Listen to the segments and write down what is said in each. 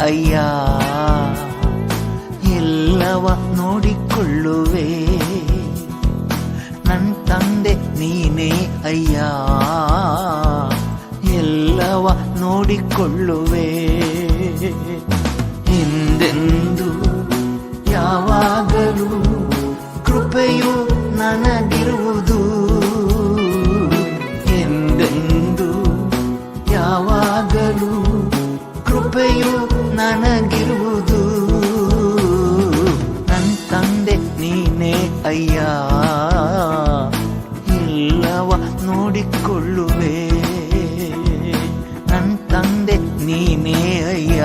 ಅಯ್ಯ, ಎಲ್ಲವ ನೋಡಿಕೊಳ್ಳುವೆ. ನನ್ನ ತಂದೆ ನೀನೇ ಅಯ್ಯ, ಎಲ್ಲವ ನೋಡಿಕೊಳ್ಳುವೆ. ಹಿಂದೆಂದು ಯಾವಾಗಲೂ ಕೃಪೆಯು ನನಗಿರುವುದು. ಎಂದೆಂದು ಯಾವಾಗಲೂ ಕೃಪೆಯು ನನಗಿರುವುದು. ನನ್ನ ತಂದೆ ನೀನೇ ಅಯ್ಯ. ಇಲ್ಲವ ನೋಡಿಕೊಳ್ಳುವೆ. ನನ್ನ ತಂದೆ ನೀನೇ ಅಯ್ಯ.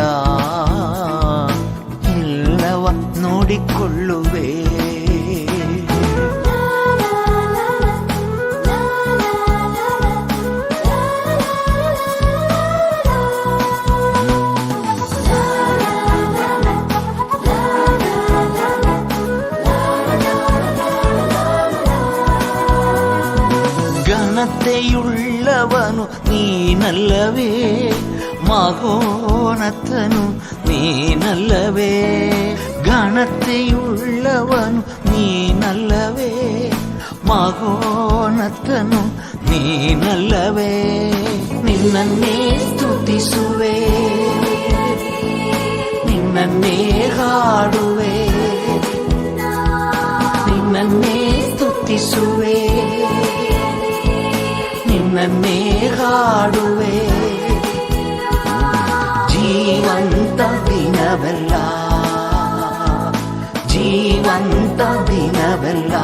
ಇಲ್ಲವ ನೋಡಿಕೊಳ್ಳುವೆ. ಘನತೆಯುಳ್ಳವನು ನೀನಲ್ಲವೇ ಮಗೋನತನು ನೀನಲ್ಲವೇ ಘನತೆಯುಳ್ಳವನು ನೀನಲ್ಲವೇ ಮಗೋನತನು ನೀನಲ್ಲವೇ ನಿನ್ನನ್ನೇ ಸ್ತುತಿಸುವೆ ನಿನ್ನನ್ನೇ ಹಾಡುವೆ ನಿನ್ನನ್ನೇ ಸ್ತುತಿಸುವೆ ನಿನ್ನನ್ನೇ ಹಾಡುವೆ ಜೀವಂತ ದಿನವೆಲ್ಲ ಜೀವಂತ ದಿನವೆಲ್ಲ